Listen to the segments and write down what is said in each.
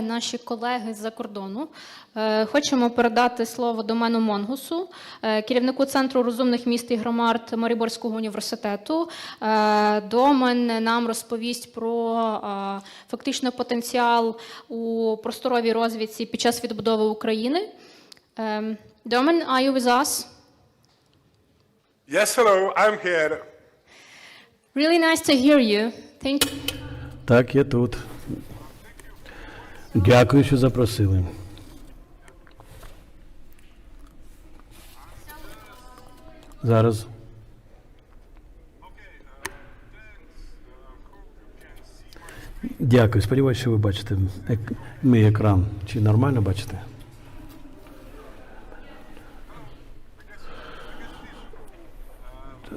наші колеги з-за кордону. Е, Хочемо передати слово Домену Монгусу, е, керівнику Центру розумних міст і громад Маріборського університету. Е, Домен нам розповість про фактично потенціал у просторовій розвідці під час відбудови України. Домен, are you with us? Yes, hello, I'm here. Really nice to hear you. Thank you. Так, я тут. Дякую, що запросили. Зараз. Дякую. Сподіваюся, що ви бачите мій екран. Чи нормально бачите?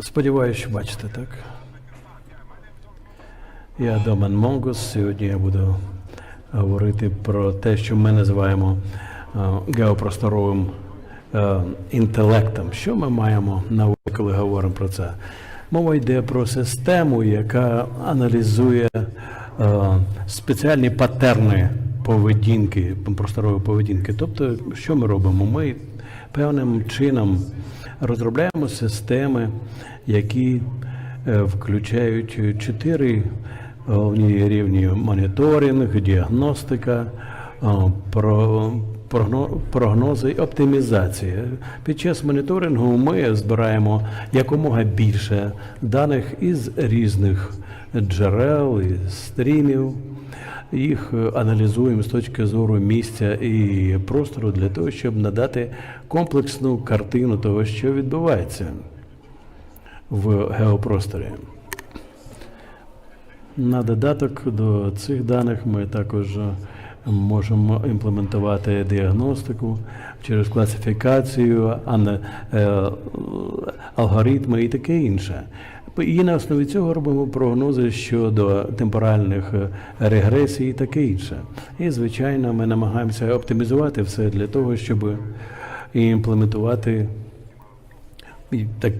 Сподіваюся, що бачите, так? Я Домен Монгус. Сьогодні я буду говорити про те, що ми називаємо е, геопросторовим е, інтелектом. Що ми маємо на увазі, коли говоримо про це? Мова йде про систему, яка аналізує е, спеціальні патерни поведінки, просторової поведінки. Тобто, що ми робимо? Ми певним чином розробляємо системи, які включають чотири головні рівні моніторинг, діагностика, про- прогно- прогнози і оптимізація. Під час моніторингу ми збираємо якомога більше даних із різних джерел, із стрімів. Їх аналізуємо з точки зору місця і простору для того, щоб надати комплексну картину того, що відбувається в геопросторі. На додаток до цих даних ми також е, можемо імплементувати діагностику через класифікацію, е, алгоритми і таке інше. І на основі цього робимо прогнози щодо темпоральних е, регресій і таке інше. І, звичайно, ми намагаємося оптимізувати все для того, щоб імплементувати так,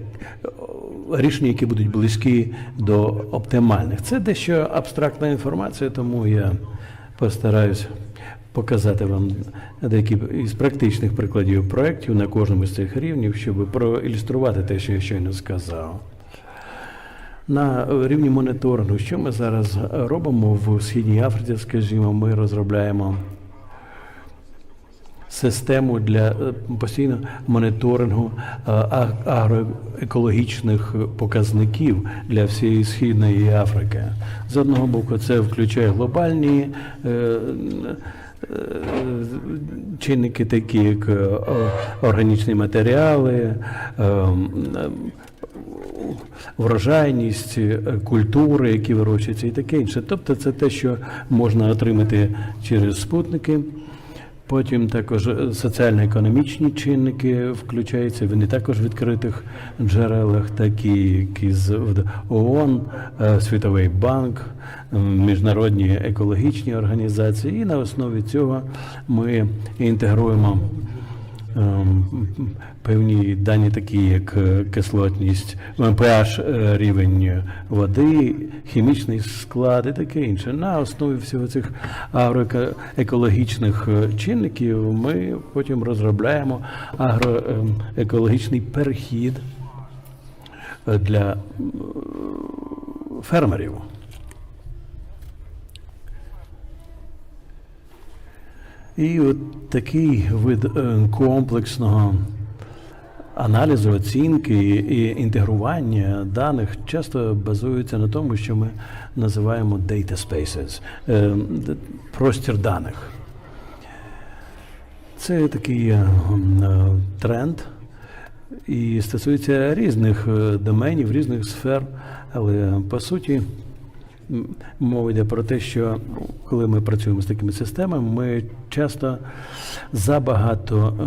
рішення, які будуть близькі до оптимальних. Це дещо абстрактна інформація, тому я постараюсь показати вам деякі із практичних прикладів проєктів на кожному з цих рівнів, щоб проілюструвати те, що я щойно сказав. На рівні моніторингу, що ми зараз робимо в Східній Африці, скажімо, ми розробляємо систему для е, постійного моніторингу е, агроекологічних показників для всієї східної Африки. З одного боку, це включає глобальні. е, Чинники, такі як органічні матеріали, врожайність, культури, які вирощуються, і таке інше. Тобто це те, що можна отримати через спутники. Потім також е, соціально-економічні чинники включаються. Вони також в відкритих джерелах, такі із ООН, е, Світовий банк, міжнародні екологічні організації. І на основі цього ми інтегруємо певні дані, такі як е, кислотність, pH е, рівень води, хімічний склад і таке інше. На основі всього цих агроекологічних е, чинників ми потім розробляємо агроекологічний перехід е, для фермерів. І от такий вид е, комплексного аналізу, оцінки і інтегрування даних часто базується на тому, що ми називаємо data spaces, е, простір даних. Це такий е, тренд і стосується різних доменів, різних сфер, але по суті. Мова йде про те, що коли ми працюємо з такими системами, ми часто забагато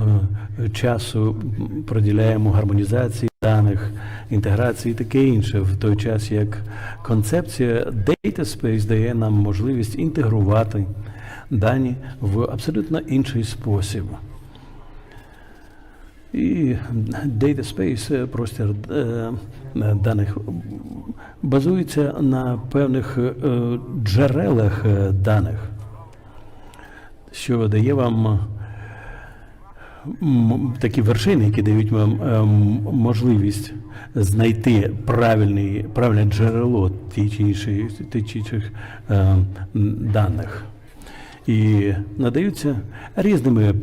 е, часу м, приділяємо гармонізації даних, інтеграції і таке інше, в той час як концепція Data Space дає нам можливість інтегрувати дані в абсолютно інший спосіб. І Data Space, е, простір е, даних, базується на певних е, джерелах е, даних. що дає вам такі вершини, які дають вам можливість знайти правильний, правильне джерело тих чи інших, тих інших даних. І надаються різними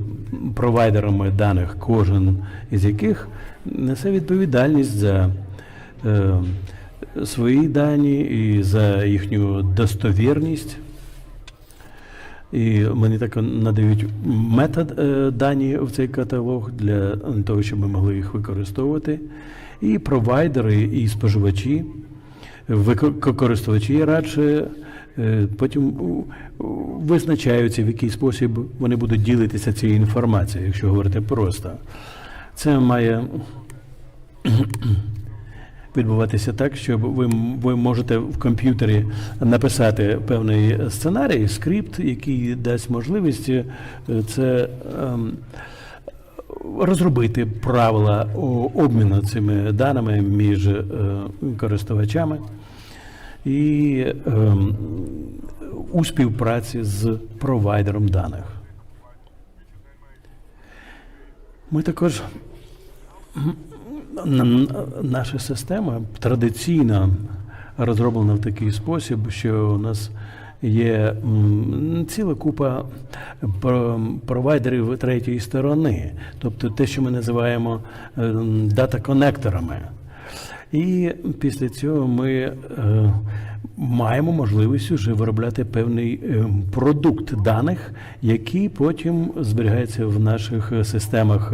провайдерами даних, кожен із яких несе відповідальність за е, свої дані і за їхню достовірність. І мені так надають метод е, дані в цей каталог для того, щоб ми могли їх використовувати. І провайдери, і споживачі, користувачі радше е, потім визначаються, в який спосіб вони будуть ділитися цією інформацією, якщо говорити просто. Це має відбуватися так, що ви, ви можете в комп'ютері написати певний сценарій, скрипт, який дасть можливість е, це ем, розробити правила обміну цими даними між е, користувачами і ем, у співпраці з провайдером даних. Ми також Наша система традиційно розроблена в такий спосіб, що у нас є ціла купа про- провайдерів третьої сторони, тобто те, що ми називаємо ем, дата-конекторами. І після цього ми е, маємо можливість вже виробляти певний е, продукт даних, який потім зберігається в наших системах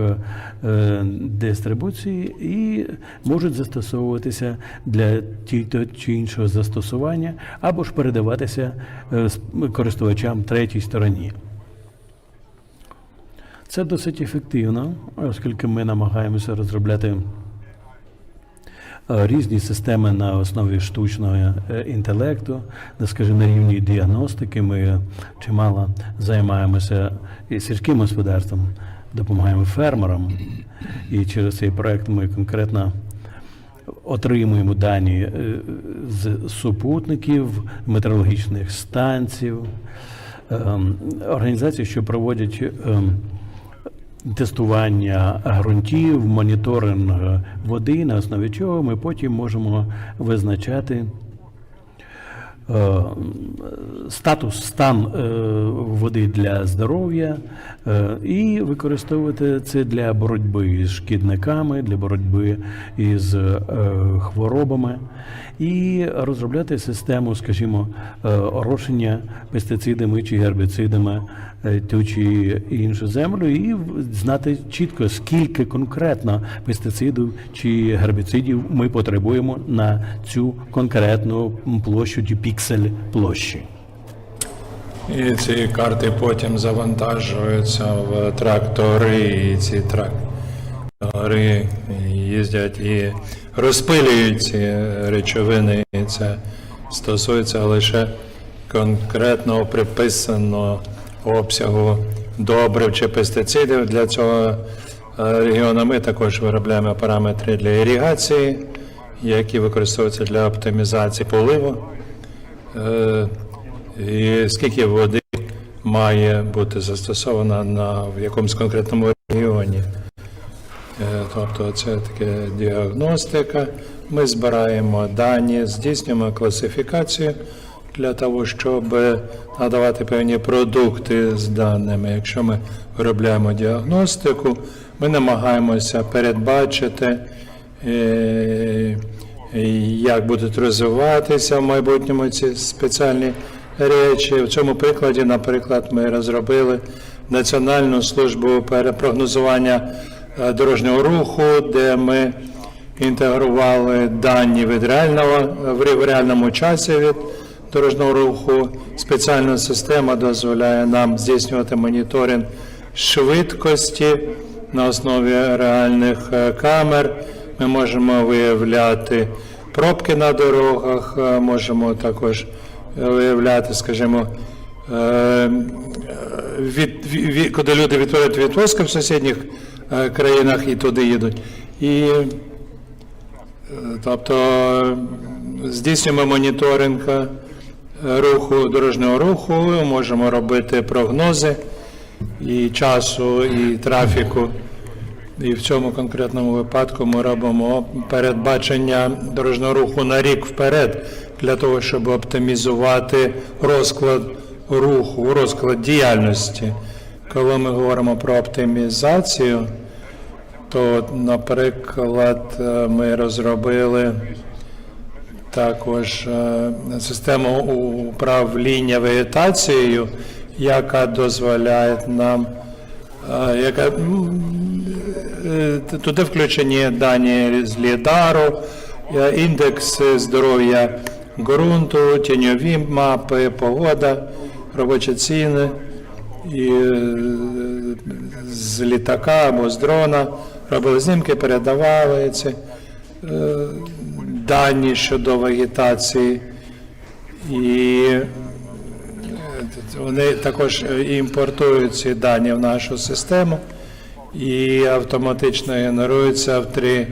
е, дистрибуції і можуть застосовуватися для ті- чи іншого застосування, або ж передаватися е, користувачам третій стороні. Це досить ефективно, оскільки ми намагаємося розробляти різні системи на основі штучного е, інтелекту, скажімо, на рівні діагностики ми чимало займаємося і сільським господарством, допомагаємо фермерам. І через цей проект ми конкретно отримуємо дані е, з супутників, метеорологічних станцій, ем, організацій, що проводять ем, тестування ґрунтів, моніторинг води, на основі чого ми потім можемо визначати статус, стан е, води для здоров'я е, і використовувати це для боротьби з шкідниками, для боротьби із е, хворобами, і розробляти систему, скажімо, е, орошення пестицидами чи гербіцидами е, ту чи іншу землю, і знати чітко, скільки конкретно пестицидів чи гербіцидів ми потребуємо на цю конкретну площу чи піксель площі. І ці карти потім завантажуються в трактори, і ці трактори їздять і розпилюють ці речовини. І це стосується лише конкретного приписаного обсягу добрив чи пестицидів. Для цього е, регіону ми також виробляємо параметри для іригації, які використовуються для оптимізації поливу. Е, і скільки води має бути застосовано на в якомусь конкретному регіоні. Е, Тобто це таке діагностика. Ми збираємо дані, здійснюємо класифікацію для того, щоб надавати певні продукти з даними. Якщо ми виробляємо діагностику, ми намагаємося передбачити, е, як будуть розвиватися в майбутньому ці спеціальні речі. В цьому прикладі, наприклад, ми розробили Національну службу перепрогнозування е, дорожнього руху, де ми інтегрували дані від реального в реальному часі від дорожнього руху. Спеціальна система дозволяє нам здійснювати моніторинг швидкості на основі реальних е, камер. Ми можемо виявляти пробки на дорогах, е, можемо також е, виявляти, скажімо, е, від, від, від- коли люди відводять відпустки в сусідніх країнах і туди їдуть. І тобто здійснюємо моніторинг руху, дорожнього руху, можемо робити прогнози і часу, і трафіку. І в цьому конкретному випадку ми робимо передбачення дорожнього руху на рік вперед для того, щоб оптимізувати розклад руху, розклад діяльності. Коли ми говоримо про оптимізацію, то, наприклад, ми розробили також е, систему управління вегетацією, яка дозволяє нам, е, яка туди включені дані з лідару, е, індекс здоров'я ґрунту, тіньові мапи, погода, робочі ціни і е, з літака або з дрона робили знімки, передавали ці е, дані щодо вегетації. І е, вони також е, імпортують ці дані в нашу систему і автоматично генеруються в три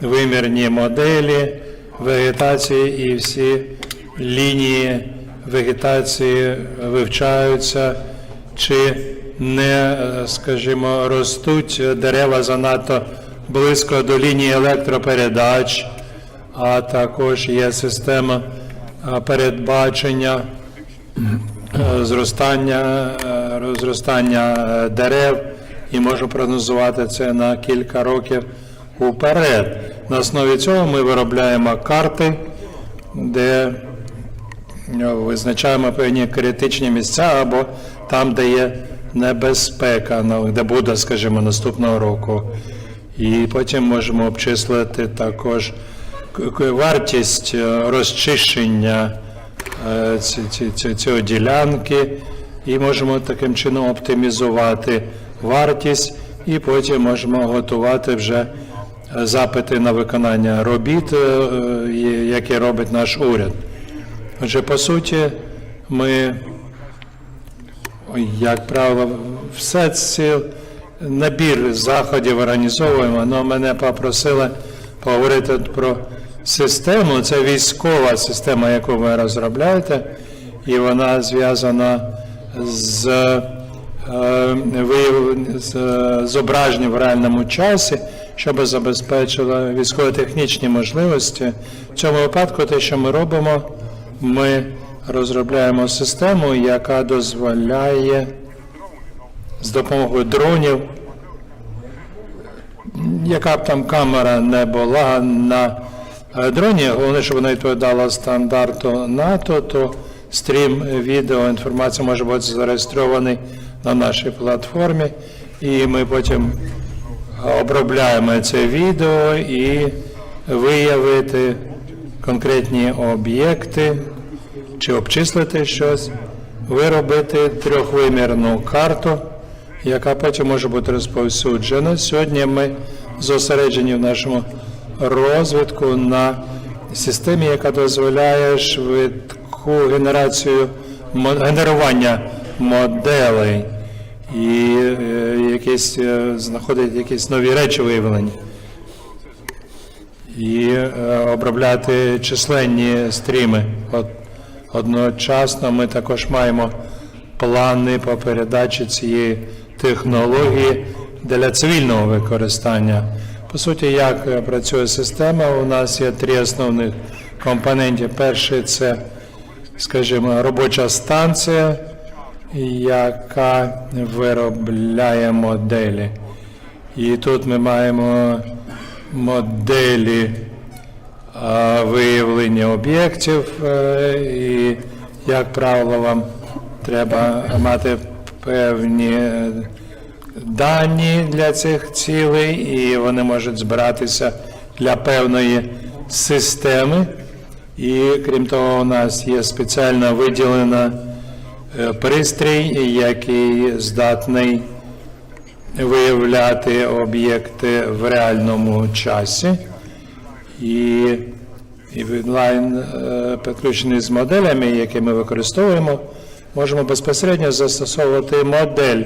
вимірні моделі вегетації і всі лінії вегетації вивчаються, чи не, е, скажімо, ростуть. Дерева занадто близько до лінії електропередач, а також є система е, передбачення е, зростання, розростання дерев і можу прогнозувати це на кілька років уперед. На основі цього ми виробляємо карти, де е, визначаємо певні критичні місця або там, де є небезпека, де буде, скажімо, наступного року. І потім можемо обчислити також вартість е, розчищення е, ці- ці- ці- цієї ділянки, і можемо таким чином оптимізувати вартість, і потім можемо готувати вже е, запити на виконання робіт, е, які робить наш уряд. Отже, по суті, ми як правило, все ці набір заходів організовуємо, але мене попросили поговорити про систему. Це військова система, яку ви розробляєте, і вона зв'язана з, е, вияв- з зображенням в реальному часі, щоб забезпечило військово-технічні можливості. В цьому випадку те, що ми робимо, ми розробляємо систему, яка дозволяє з допомогою дронів, яка б там камера не була на е, дроні, головне, щоб вона відповідала стандарту НАТО, то стрім відео інформація може бути зареєстрований на нашій платформі, і ми потім обробляємо це відео і виявити конкретні об'єкти чи обчислити щось, виробити трьохвимірну карту, яка потім може бути розповсюджена. Сьогодні ми зосереджені в нашому розвитку на системі, яка дозволяє швидку генерацію генерування моделей і е, якісь е, знаходить якісь нові речі виявлені і е, обробляти численні стріми. От, одночасно ми також маємо плани по передачі цієї технології для цивільного використання. По суті, як працює система, у нас є три основних компоненти. Перший це, скажімо, робоча станція, яка виробляє моделі. І тут ми маємо моделі виявлення об'єктів, е, і, як правило, вам треба мати певні е, дані для цих цілей, і вони можуть збиратися для певної системи. І крім того, у нас є спеціально виділена пристрій, який здатний виявляти об'єкти в реальному часі. І, і онлайн е, підключений з моделями, які ми використовуємо, можемо безпосередньо застосовувати модель.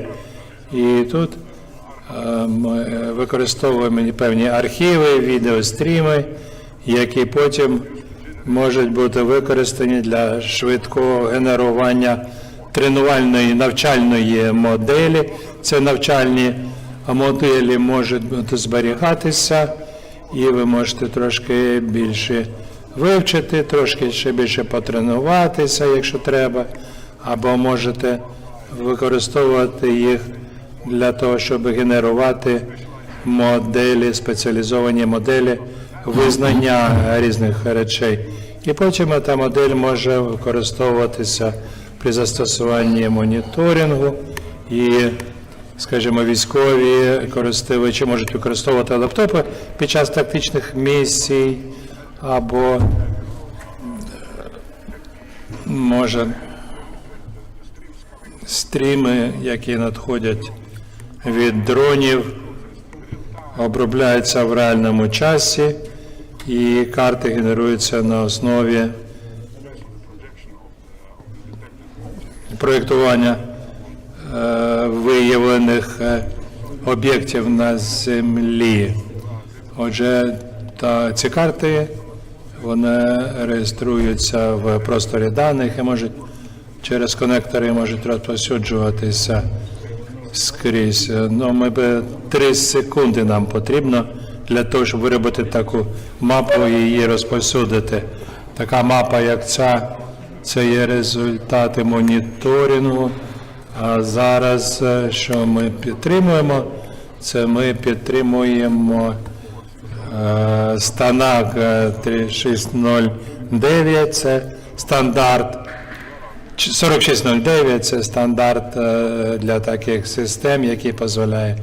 І тут е, ми е, використовуємо певні архіви, відеостріми, які потім можуть бути використані для швидкого генерування тренувальної навчальної моделі. Це навчальні моделі можуть зберігатися, і ви можете трошки більше вивчити, трошки ще більше потренуватися, якщо треба, або можете використовувати їх для того, щоб генерувати моделі, спеціалізовані моделі визнання різних речей. І потім та модель може використовуватися при застосуванні моніторингу. І, скажімо, військові користувачі можуть використовувати лаптопи під час тактичних місій або може стріми, які надходять від дронів, обробляються в реальному часі, і карти генеруються на основі проєктування е, виявлених е, об'єктів на землі. Отже, та ці карти вони реєструються в просторі даних і можуть через конектори можуть розповсюджуватися скрізь. Ну, ми би 3 секунди нам потрібно для того, щоб виробити таку мапу і її розповсюдити. Така мапа, як ця, це є результати моніторингу. А зараз, е, що ми підтримуємо, це ми підтримуємо е, станак е, 3609, це стандарт 4609 це стандарт е, для таких систем, який дозволяє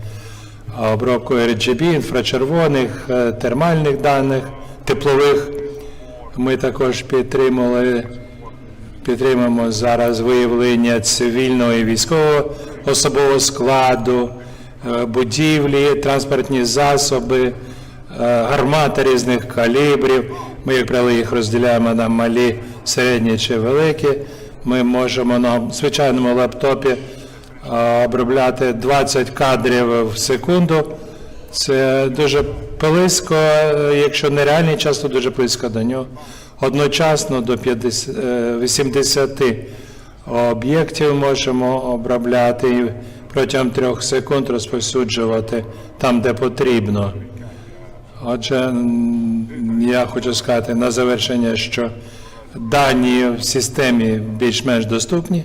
обробку RGB, інфрачервоних, е, термальних даних, теплових. Ми також підтримали, підтримуємо зараз виявлення цивільного і військового особового складу, е, будівлі, транспортні засоби, е, гармати різних калібрів. Ми, як правило, їх розділяємо на малі, середні чи великі. Ми можемо на звичайному лаптопі е, обробляти 20 кадрів в секунду. Це дуже близько, якщо не реальний час, то дуже близько до нього. Одночасно до 50, е, 80 об'єктів можемо обробляти і протягом трьох секунд розповсюджувати там, де потрібно. Отже, я хочу сказати на завершення, що дані в системі більш-менш доступні.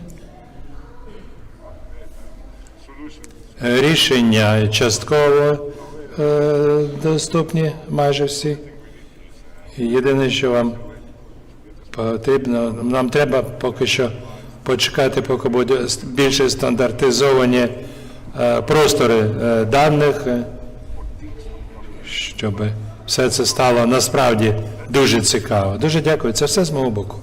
Е, Рішення частково е, доступні, майже всі. Єдине, що вам потрібно, нам треба поки що почекати, поки будуть більше стандартизовані е, простори е, даних, е, щоб все це стало насправді дуже цікаво. Дуже дякую. Це все з мого боку.